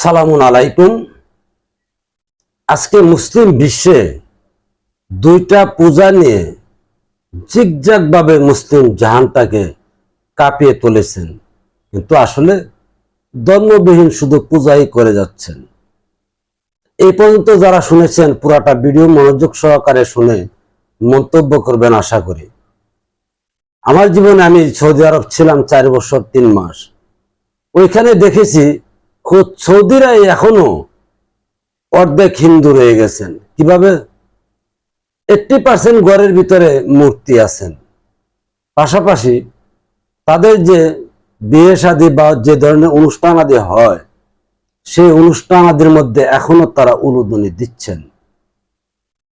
সালামুন আলাইকুম। আজকে মুসলিম বিশ্বে দুইটা পূজা নিয়ে জিগজাগ ভাবে মুসলিম জাহানটাকে কাঁপিয়ে তুলেছেন। কিন্তু আসলে ধর্মবিহীন শুধু পূজাই করে যাচ্ছেন। এই পর্যন্ত যারা শুনেছেন, পুরাটা ভিডিও মনোযোগ সহকারে শুনে মন্তব্য করবেন আশা করি। আমার জীবনে আমি সৌদি আরব ছিলাম চার বছর, তিন মাস। ওইখানে দেখেছি খোদ সৌদিরাই এখনও অর্ধেক হিন্দু রয়ে গেছেন। কীভাবে? এইটটি পার্সেন্ট ঘরের ভিতরে মূর্তি আছেন। পাশাপাশি তাদের যে বিয়ে শাদী বা যে ধরনের অনুষ্ঠান আদি হয়, সেই অনুষ্ঠান আদির মধ্যে এখনও তারা উলুদনি দিচ্ছেন।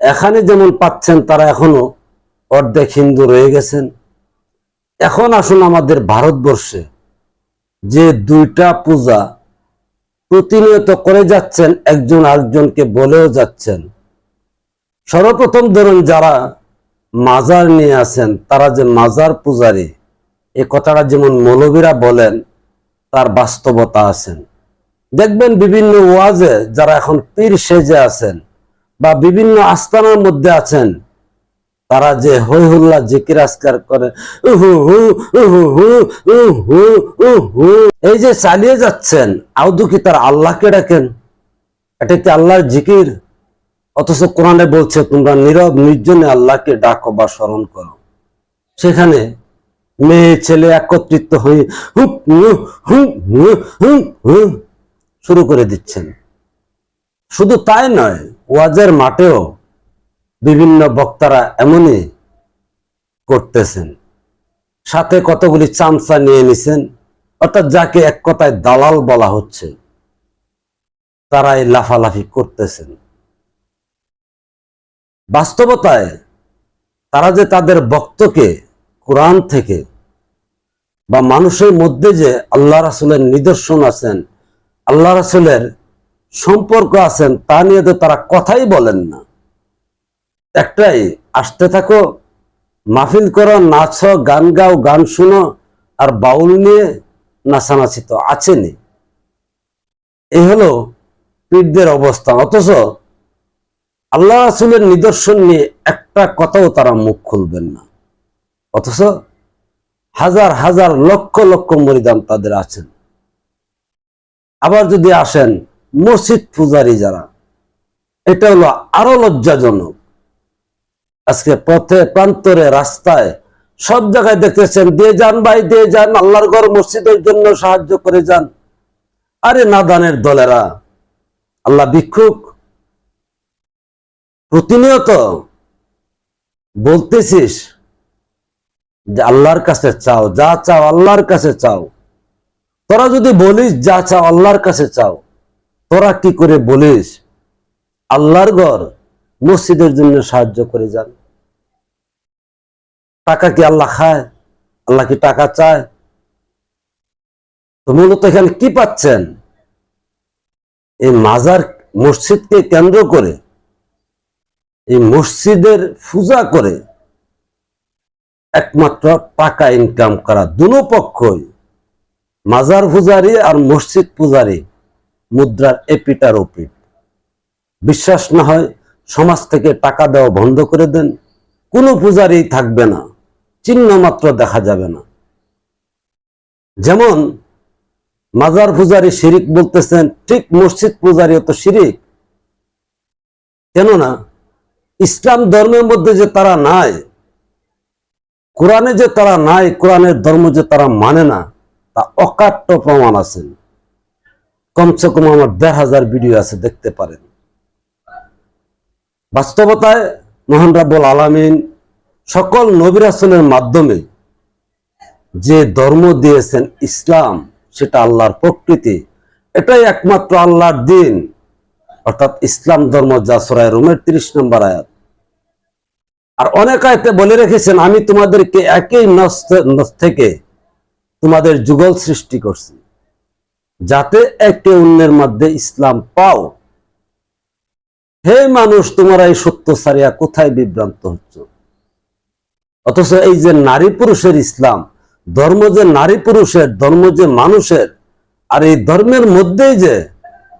এখানে যেমন পাচ্ছেন, তারা এখনও অর্ধেক হিন্দু রয়ে গেছেন। এখন আসুন আমাদের ভারতবর্ষে যে দুইটা পূজা প্রতিনিয়ত করে যাচ্ছেন, একজন আরেকজনকে বলেও যাচ্ছেন। সর্বপ্রথম ধরুন যারা মাজার নিয়ে আছেন তারা যে মাজার পূজারী, এ কথাটা যেমন মৌলবীরা বলেন, তার বাস্তবতা আছেন। দেখবেন বিভিন্ন ওয়াজে যারা এখন পীর সেজে আছেন বা বিভিন্ন আস্তানার মধ্যে আছেন তারা যে হই হুল্লা জিকির আসকার করে এই যে চালিয়ে যাচ্ছেন আউদু কি তার আল্লাহকে ডাকেন। এটা কি আল্লাহর জিকির? অথচ কোরআনে বলছে, তোমরা নীরব, নির্জনে আল্লাহকে ডাকো বা স্মরণ করো। সেখানে মেয়ে, ছেলে একত্রিত হয়ে শুরু করে দিচ্ছেন। শুধু তাই নয়, ওয়াজের মাঠেও বিভিন্ন বক্তারা এমনই করতেছেন। সাথে কতগুলি চামচা নিয়ে নিছেন, অর্থাৎ যাকে এক কথায় দালাল বলা হচ্ছে, তারাই লাফালাফি করতেছেন। বাস্তবতায় তারা যে তাদের বক্তকে কোরআন থেকে বা মানুষের মধ্যে যে আল্লাহ রাসুলের নিদর্শন আছেন, আল্লাহ রাসুলের সম্পর্ক আছেন, তা নিয়ে তো তারা কথাই বলেন না। একটাই, আসতে থাকো, মাহফিল করো, নাচ, গান গাও, গান শুনো, আর বাউল নিয়ে নাচানাচি তো আছেনি এই হলো পীরদের অবস্থা। অথচ আল্লাহ রাসুলের নিদর্শন নিয়ে একটা কথাও তারা মুখ খুলবেন না। অথচ হাজার হাজার, লক্ষ লক্ষ মরিদান তাদের আছেন। আবার যদি আসেন, মসজিদ পূজারী যারা, এটা হলো আরও লজ্জাজনক। আজকে পথে প্রান্তরে, রাস্তায় সব জায়গায় দেখতেছেন, দিয়ে যান ভাই, দিয়ে যান, আল্লাহর ঘর মসজিদের জন্য সাহায্য করে যান। আরে নাদানের দলেরা, আল্লাহ ভিক্ষুক। প্রতিনিয়ত বলতেছিস যে আল্লাহর কাছে চাও, যা চাও আল্লাহর কাছে চাও। তোরা যদি বলিস যা চাও আল্লাহর কাছে চাও, তোরা কি করে বলিস? আল্লাহর ঘর মসজিদের জন্য সাহায্য করে যান। টাকা কি আল্লাহ খায়? আল্লাহ কি টাকা চায়? তো মূলত এখানে কি পাচ্ছেন? এই মাজার মসজিদকে কেন্দ্র করে, এই মসজিদের পূজা করে একমাত্র টাকা ইনকাম করা দুনো পক্ষই, মাজার পূজারি আর মসজিদ পূজারি, মুদ্রার এপিটার ওপিট বিশ্বাস না হয় সমাজ থেকে টাকা দেওয়া বন্ধ করে দেন, কোনো পূজারি থাকবে না। চিহ্ন মাত্র দেখা যাবে না। যেমন মাজার পূজারি শিরিক বলতেছেন, ঠিক মসজিদ পূজারিও তো শিরিক। কেননা ইসলাম ধর্মের মধ্যে যে তারা নাই, কোরআনে যে তারা নাই, কোরআনের ধর্ম যে তারা মানে না, তা অকাট্য প্রমাণ আছেন কমসে কম আমার দেড় হাজার ভিডিও আছে, দেখতে পারেন। বাস্তবতায় মোহন রাব্বুল আলামিন সকল নবিরাসনের মাধ্যমে যে ধর্ম দিয়েছেন ইসলাম, সেটা আল্লাহর প্রকৃতি। এটাই একমাত্র আল্লাহর দিন। অর্থাৎ ইসলাম ধর্ম যা সরাই রোমের তিরিশ নম্বর আয়াত। আর অনেক আয়তে বলে রেখেছেন, আমি তোমাদেরকে একই নস থেকে তোমাদের যুগল সৃষ্টি করছি। যাতে একে অন্যের মধ্যে ইসলাম পাও। হে মানুষ, তোমরা এই সত্য সারিয়া কোথায় বিভ্রান্ত হচ্ছ? অথচ এই যে নারী পুরুষের ইসলাম, ধর্ম যে নারী পুরুষের, ধর্ম যে মানুষের, আর এই ধর্মের মধ্যেই যে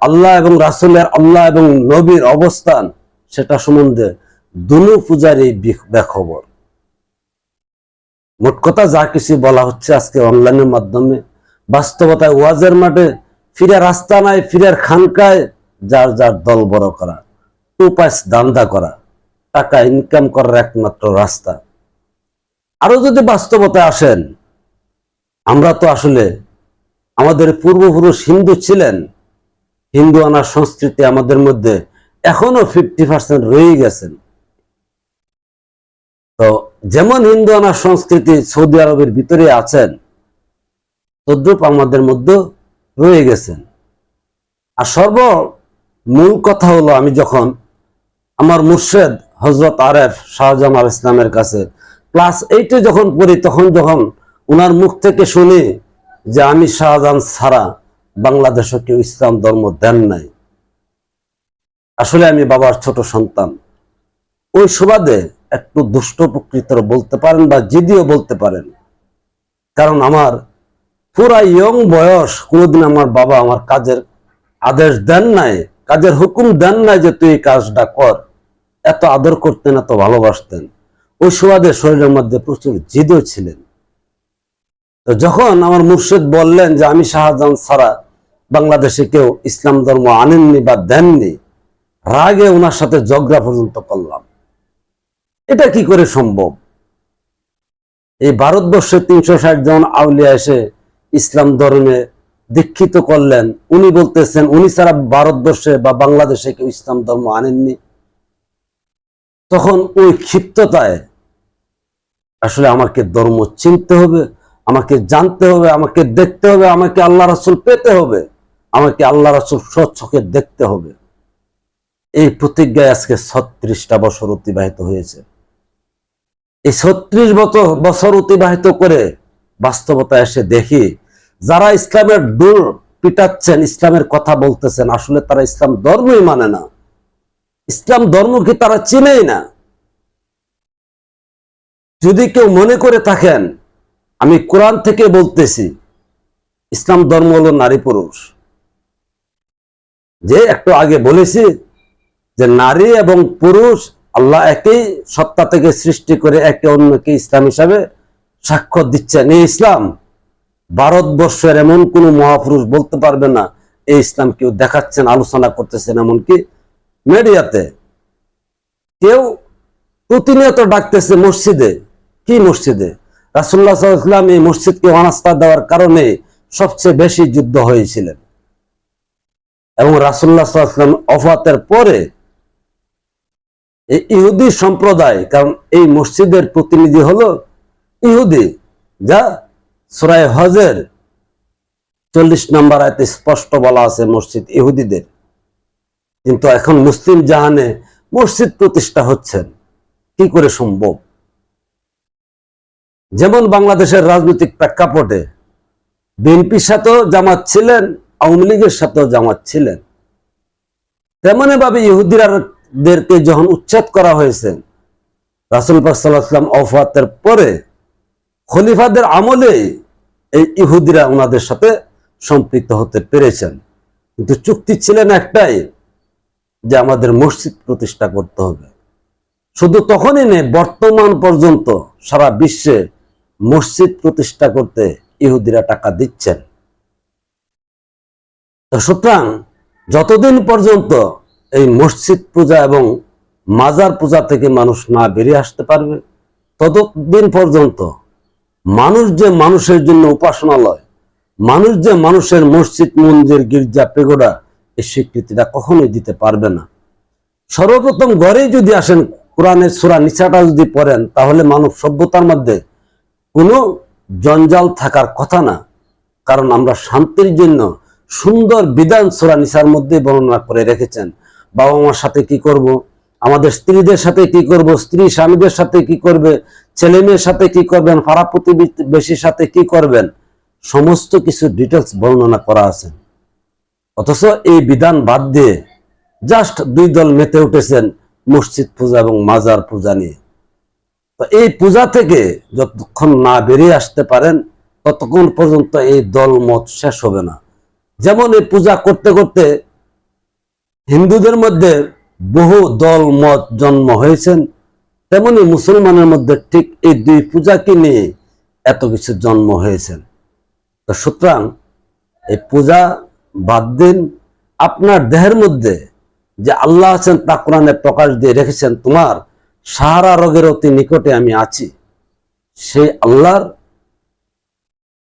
আল্লাহ এবং রাসুলের, আল্লাহ এবং নবীর অবস্থান, সেটা সম্বন্ধে দুনু পূজারই বেখবর। মোট কথা যা কিছু বলা হচ্ছে আজকে অনলাইনের মাধ্যমে, বাস্তবতায় ওয়াজের মাঠে ফিরে রাস্তা নাই, ফিরের খানকায় যার যার দল বড় করা টু পাইস দান্দা করা, টাকা ইনকাম করার একমাত্র রাস্তা। আরও যদি বাস্তবতায় আসেন, আমরা তো আসলে আমাদের পূর্বপুরুষ হিন্দু ছিলেন, হিন্দু আনার সংস্কৃতি আমাদের মধ্যে এখনও ফিফটি পার্সেন্ট রয়ে গেছেন। তো যেমন হিন্দু আনার সংস্কৃতি সৌদি আরবের ভিতরে আছেন, তদ্রুপ আমাদের মধ্যে রয়ে গেছেন। আর সর্ব মূল কথা হলো আমি যখন আমার মুর্শেদ হজরত আরেফ শাহজাহান আল ইসলামের কাছে ক্লাস এইটে যখন পড়ি, তখন যখন ওনার মুখ থেকে শুনি যে আমি শাহজাহান ছাড়া বাংলাদেশে কেউ ইসলাম ধর্ম দেন নাই। আসলে আমি বাবার ছোট সন্তান। ওই সুবাদে একটু দুষ্ট প্রকৃতর বলতে পারেন বা জিদিও বলতে পারেন। কারণ আমার পুরা ইয়ং বয়স কোনোদিন আমার বাবা আমার কাজের আদেশ দেন নাই, কাজের হুকুম দেন নাই যে তুই কাজটা কর। এত আদর করতেন, এত ভালোবাসতেন। সুবাদে শরীরের মধ্যে প্রচুর জিদও ছিলেন। তো যখন আমার মুর্শিদ বললেন যে আমি শাহজাহান ছাড়া বাংলাদেশে কেউ ইসলাম ধর্ম আনেননি বা দেননি, রাগে ওনার সাথে ঝগড়া পর্যন্ত করলাম। এটা কি করে সম্ভব? এই ভারতবর্ষে তিনশো ষাট জন আউলিয়া এসে ইসলাম ধর্মে দীক্ষিত করলেন। উনি বলতেছেন, উনি ছাড়া ভারতবর্ষে বা বাংলাদেশে কেউ ইসলাম ধর্ম আনেননি। তখন ওই ক্ষিপ্ততায় আসলে আমাকে ধর্ম চিনতে হবে, আমাকে জানতে হবে, আমাকে দেখতে হবে, আমাকে আল্লাহ রাসুল পেতে হবে, আমাকে আল্লাহ রাসুল স্বচ্ছকে দেখতে হবে। এই প্রতিজ্ঞায় আজকে ছত্রিশটা বছর অতিবাহিত হয়েছে। এই ছত্রিশ বছর বছর অতিবাহিত করে বাস্তবতা এসে দেখি, যারা ইসলামের ডুল পিটাচ্ছেন, ইসলামের কথা বলতেছেন, আসলে তারা ইসলাম ধর্মই মানে না। ইসলাম ধর্ম কি তারা চিনেই না। যদি কেউ মনে করে থাকেন, আমি কোরআন থেকে বলতেছি, ইসলাম ধর্ম হলো নারী পুরুষ। যে একটু আগে বলেছি যে নারী এবং পুরুষ আল্লাহ একই সত্তা থেকে সৃষ্টি করে একে অন্যকে ইসলাম হিসাবে সাক্ষ্য দিচ্ছেন। এই ইসলাম ভারতবর্ষের এমন কোন মহাপুরুষ বলতে পারবে না, এই ইসলাম কেউ দেখাচ্ছেন, আলোচনা করতেছেন এমনকি মিডিয়াতে কেউ প্রতিনিয়ত ডাকতেছে মসজিদে কি মসজিদে? রাসুল্লাহ ইসলাম এই মসজিদকে অনাস্থা দেওয়ার কারণে সবচেয়ে বেশি যুদ্ধ হয়েছিলেন। এবং রাসুল্লাহ ইসলাম অফাতের পরে এই ইহুদি সম্প্রদায়, কারণ এই মসজিদের প্রতিনিধি হলো ইহুদি, যা সুরায় হজের চল্লিশ নম্বর আয়তে স্পষ্ট বলা আছে মসজিদ ইহুদিদের। কিন্তু এখন মুসলিম জাহানে মসজিদ প্রতিষ্ঠা হচ্ছেন। কি করে সম্ভব? যেমন বাংলাদেশের রাজনৈতিক প্রেক্ষাপটে, বিএনপির সাথেও জামাত ছিলেন, আওয়ামী লীগের সাথেও জামাত ছিলেন। তেমনি ভাবে ইহুদিরাদেরকে যখন উচ্ছেদ করা হয়েছে, রাসুল পাকসাল্লাম অফাতের পরে খলিফাদের আমলে এই ইহুদিরা ওনাদের সাথে সম্পৃক্ত হতে পেরেছেন। কিন্তু চুক্তি ছিলেন একটাই, যে আমাদের মসজিদ প্রতিষ্ঠা করতে হবে। শুধু তখনই নেই বর্তমান পর্যন্ত সারা বিশ্বে মসজিদ প্রতিষ্ঠা করতে ইহুদিরা টাকা দিচ্ছেন। সুতরাং যতদিন পর্যন্ত এই মসজিদ পূজা এবং মাজার পূজা থেকে মানুষ না বেরিয়ে আসতে পারবে, ততদিন পর্যন্ত মানুষ যে মানুষের জন্য উপাসনালয়, মানুষ যে মানুষের মসজিদ, মন্দির, গির্জা পেগোড়া এই স্বীকৃতিটা কখনোই দিতে পারবে না। সর্বপ্রথম ঘরেই যদি আসেন, কোরআনের সুরা নিচাটা যদি পড়েন, তাহলে মানব সভ্যতার মধ্যে কোনো জঞ্জাল থাকার কথা না। কারণ আমরা শান্তির জন্য সুন্দর বিধান সুরা নিসার মধ্যে বর্ণনা করে রেখেছেন। বাবা মার সাথে কি করব। আমাদের স্ত্রীদের সাথে কি করব? স্ত্রী স্বামীদের সাথে কি করবে? ছেলে মেয়ের সাথে কি করবেন? পাড়া প্রতিবেশীর সাথে কি করবেন? সমস্ত কিছু ডিটেলস বর্ণনা করা আছে। অথচ এই বিধান বাদ দিয়ে জাস্ট দুই দল মেতে উঠেছেন মসজিদ পূজা এবং মাজার পূজা নিয়ে। তো এই পূজা থেকে যতক্ষণ না বেরিয়ে আসতে পারেন, ততক্ষণ পর্যন্ত এই দল মত শেষ হবে না। যেমন এই পূজা করতে করতে হিন্দুদের মধ্যে বহু দল মত জন্ম হয়েছেন, তেমনি মুসলমানের মধ্যে ঠিক এই দুই পূজাকে নিয়ে এত কিছু জন্ম হয়েছেন। তো সুতরাং এই পূজা বাদ দিন। আপনার দেহের মধ্যে যে আল্লাহ আছেন তা কোরআনে প্রকাশ দিয়ে রেখেছেন তোমার সাহারা রোগের অতি নিকটে আমি আছি। সেই আল্লাহর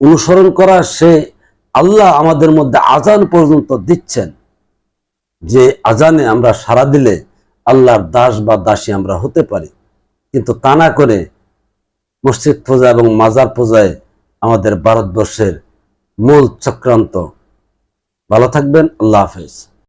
অনুসরণ করা সেই আল্লাহ আমাদের মধ্যে আজান পর্যন্ত দিচ্ছেন যে আজানে আমরা সারা দিলে আল্লাহর দাস বা দাসী আমরা হতে পারি। কিন্তু তা না করে মসজিদ পূজা এবং মাজার পূজায় আমাদের ভারতবর্ষের মূল চক্রান্ত। ভালো থাকবেন, আল্লাহ হাফেজ।